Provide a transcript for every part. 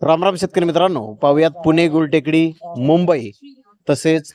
रामराम शेतकरी मित्रांनो पाहूयात पुणे गुलटेकडी मुंबई तसेच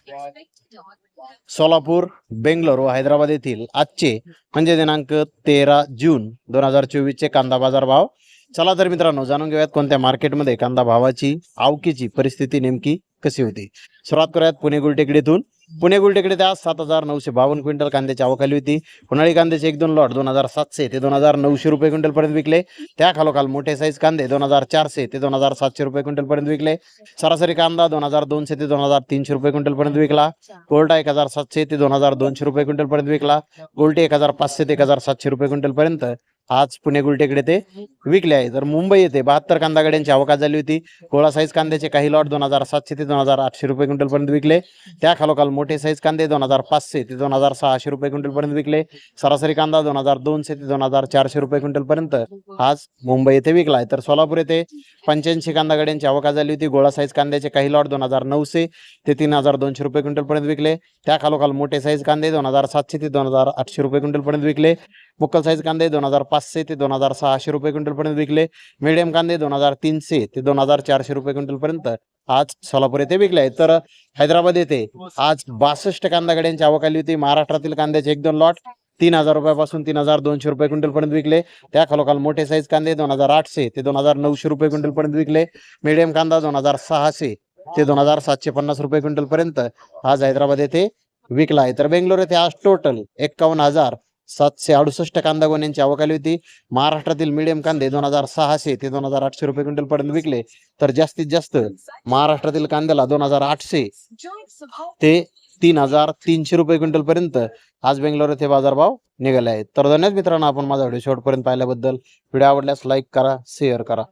सोलापूर बेंगलोर व हैदराबाद येथील आजचे म्हणजे दिनांक तेरा जून दोन हजार चोवीसचे कांदा बाजार भाव चला तर मित्रांनो जाणून घेऊयात कोणत्या मार्केटमध्ये कांदा भावाची आवकीची परिस्थिती नेमकी कशी होती. सुरुवात करूयात पुणे गुलटेकडीतून. पुणे गुलटेकडे आज सात हजार नऊशे बावन्न क्विंटल कांद्याची आवक आली होती. उन्हाळी कांद्याचे एक दोन लॉट दोन हजार सातशे ते दोन हजार नऊशे रुपये क्विंटल पर्यंत विकले. त्या खालोखाल मोठे साईज कांदे दोन हजार चारशे ते दोन हजार सातशे रुपये क्विंटल पर्यंत विकले. सरासरी कांदा दोन हजार दोनशे ते दोन हजार तीनशे रुपये क्विंटल पर्यंत विकला. कोरडा एक हजार सातशे ते दोन हजार दोनशे रुपये क्विंटल पर्यंत विकला. गोल्टी एक हजार पाचशे ते एक हजार सातशे रुपये क्विंटल पर्यंत आज पुणे गुलटेकडे ते विकले आहे. तर मुंबई येथे बहात्तर कांदा गाड्यांची अवकाश झाली होती. गोळा साईज कांद्याचे काही लॉट दोन हजार सातशे ते दोन हजार आठशे रुपये क्विंटल पर्यंत विकले. त्या खालोखाल मोठे साईज कांदे दोन हजार पाचशे ते दोन हजार सहाशे रुपये क्विंटल पर्यंत विकले. सरासरी कांदा दोन हजार दोनशे ते दोन हजार चारशे रुपये क्विंटल पर्यंत आज मुंबई येथे विकला आहे तर सोलापूर येथे पंच्याऐंशी कांदा गाड्यांची अवकाश झाली होती. गोळा साईज कांद्याचे काही लॉट दोन हजार नऊशे ते तीन हजार दोनशे रुपये क्विंटल पर्यंत विकले. त्या खालोखाल मोठे साईज कांदे दोन हजार सातशे ते दोन हजार आठशे रुपये क्विंटल पर्यंत विकले. मुक्कल साईज कांदे दोन हजार पाचशे ते दोन हजार सहाशे रुपये क्विंटल पर्यंत विकले. मिडियम कांदे दोन हजार तीनशे ते दोन हजार चारशे रुपये क्विंटल पर्यंत आज सोलापूर येथे विकले आहेत. तर हैदराबाद येथे आज बासष्ट कांदा गाड्यांची आवक आली होती. महाराष्ट्रातील कांद्याचे एक दोन लॉट तीन हजार रुपयापासून तीन हजार दोनशे रुपये क्विंटल पर्यंत विकले. त्या खालोखाल मोठे साईज कांदे दोन हजार आठशे ते दोन हजार नऊशे रुपये क्विंटल पर्यंत विकले. मिडियम कांदा दोन हजार सहाशे ते दोन हजार सातशे पन्नास रुपये क्विंटल पर्यंत आज हैदराबाद येथे विकला आहे. तर बेंगलोर येथे आज टोटल एक्कावन्न हजार सातशे अडुसष्ट कांदा गोण्यांची आवक आली होती. महाराष्ट्रातील मिडियम कांदे दोन हजार सहाशे ते दोन हजार आठशे रुपये क्विंटल पर्यंत विकले. तर जास्तीत जास्त महाराष्ट्रातील कांद्याला दोन हजार आठशे ते तीन हजार तीनशे रुपये क्विंटल पर्यंत आज बेंगलोर येथे बाजारभाव निघाले आहेत. तर धन्यवाद मित्रांनो आपण माझा व्हिडिओ शेवटपर्यंत पाहिल्याबद्दल. व्हिडिओ आवडल्यास लाईक करा शेअर करा.